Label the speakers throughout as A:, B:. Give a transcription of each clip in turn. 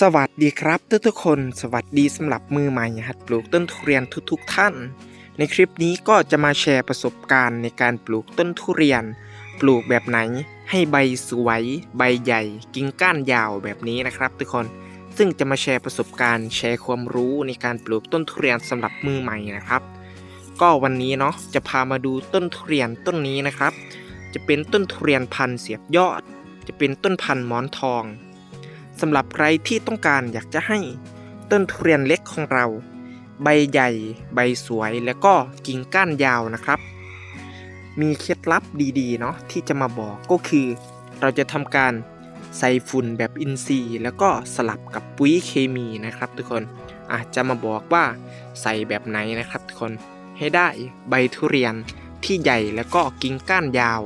A: สวัสดีครับทุกทุกคน สวัสดีสำหรับมือใหม่หัดปลูกต้นทุเรียนทุกๆท่าน ในคลิปนี้ก็จะมาแชร์ประสบการณ์ในการปลูกต้นทุเรียน ปลูกแบบไหน ให้ใบสวย ใบใหญ่ กิ่งก้านยาวแบบนี้นะครับ ทุกคนซึ่งจะมาแชร์ประสบการณ์แชร์ความรู้ในการปลูกต้นทุเรียนสำหรับมือใหม่นะครับ ก็วันนี้เนาะจะพามาดูต้นทุเรียนต้นนี้นะครับ จะเป็นต้นทุเรียนพันธุ์เสียบยอด จะเป็นต้นพันธุ์หมอนทอง สำหรับใครที่ต้องการอยากจะให้ต้นทุเรียนเล็กของเรา ใบใหญ่ ใบสวยแล้วก็กิ่งก้านยาวนะครับ มีเคล็ดลับดีๆเนาะที่จะมาบอกก็คือ เราจะทำการใส่ฝุ่นแบบอินทรีย์ แล้วก็สลับกับปุ๋ยเคมีนะครับ ทุกคนอาจจะมาบอกว่าใส่แบบไหนนะครับ ทุกคนให้ได้ใบทุเรียนที่ใหญ่แล้วก็กิ่งก้านยาว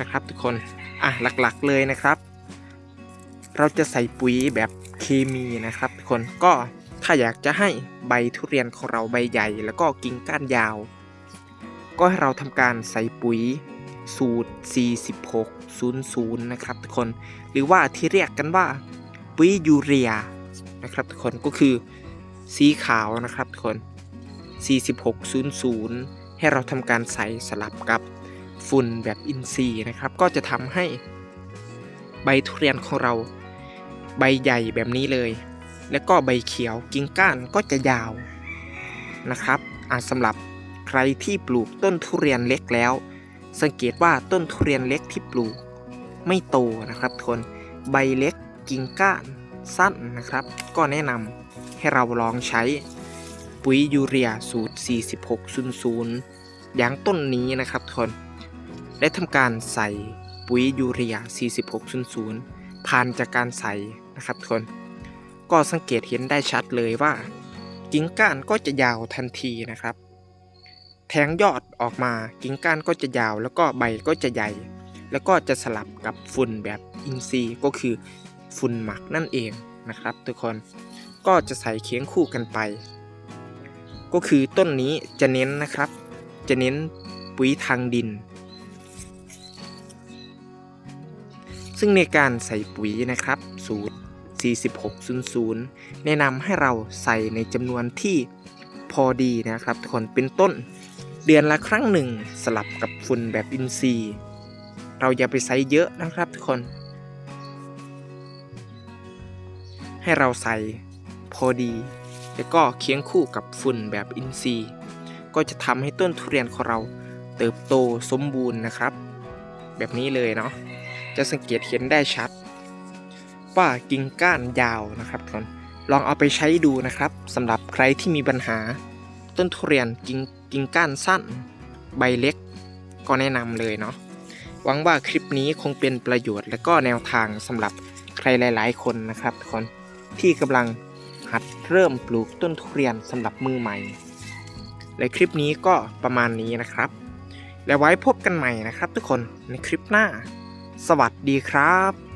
A: นะครับ ทุกคนอะหลักๆเลยนะครับ เราจะใส่ปุ๋ยแบบเคมีนะครับทุกคนก็ถ้าอยากจะให้ใบทุเรียนของเราใบใหญ่ แล้วก็กิ่งก้านยาว ก็ให้เราทำการใส่ปุ๋ยสูตร 4600 นะครับทุกคน หรือว่าที่เรียกกันว่าปุ๋ยยูเรียนะครับทุกคนก็คือสีขาวนะครับทุกคน 4600 ให้เราทำการใส่สลับกับฝุ่นแบบอินทรีย์นะครับ ก็จะทำให้ใบทุเรียนของเรา ใบใหญ่แบบนี้เลย แล้วก็ใบเขียวกิ่งก้านก็จะยาวนะครับอ่าสำหรับใครที่ปลูกต้นทุเรียนเล็กแล้ว สังเกตว่าต้นทุเรียนเล็กที่ปลูกไม่โตนะครับทุนใบเล็กกิ่งก้านสั้นนะครับ ก็แนะนำให้เราลองใช้ปุ๋ยยูเรียสูตร 4600 อย่างต้นนี้นะครับทุนได้ทำการใส่ปุ๋ยยูเรีย 4600 ผ่านจากการใส่ นะครับทุกคนก็สังเกตเห็นได้ชัดเลยว่า กิ่งก้านก็จะยาวทันทีนะครับ แทงยอดออกมากิ่งก้านก็จะยาว แล้วก็ใบก็จะใหญ่ แล้วก็จะสลับกับฝุ่นแบบอินทรีย์ก็คือฝุ่นหมักนั่นเองนะครับ ทุกคนก็จะใส่เคียงคู่กันไป ก็คือต้นนี้จะเน้นนะครับ จะเน้นปุ๋ยทางดิน ซึ่งในการใส่ปุ๋ยนะครับสูตร 4600 แนะนำให้เราใส่ในจำนวนที่พอดีนะครับทุกคนเป็นต้น เดือนละครั้งหนึ่งสลับกับฝุ่นแบบอินทรีย์ เราอย่าไปใส่เยอะนะครับทุกคน ให้เราใส่พอดี แล้วก็เคียงคู่กับฝุ่นแบบอินทรีย์ ก็จะทำให้ต้นทุเรียนของเราเติบโตสมบูรณ์นะครับ แบบนี้เลยเนาะจะสังเกตเห็นได้ชัด ว่ากิ่งก้านยาวนะครับทุกคนลองเอาไปใช้ดูนะครับสำหรับใครที่มีปัญหา ต้นทุเรียนกิ่งกิ่งก้านสั้น ใบเล็ก ก็แนะนำเลยเนาะหวังว่าคลิปนี้คงเป็นประโยชน์และก็แนวทางสำหรับใครหลาย ๆ คนนะครับทุกคนที่กำลังหัดเริ่มปลูกต้นทุเรียนสำหรับมือใหม่ และคลิปนี้ก็ประมาณนี้นะครับ แล้วไว้พบกันใหม่นะครับทุกคนในคลิปหน้า สวัสดีครับ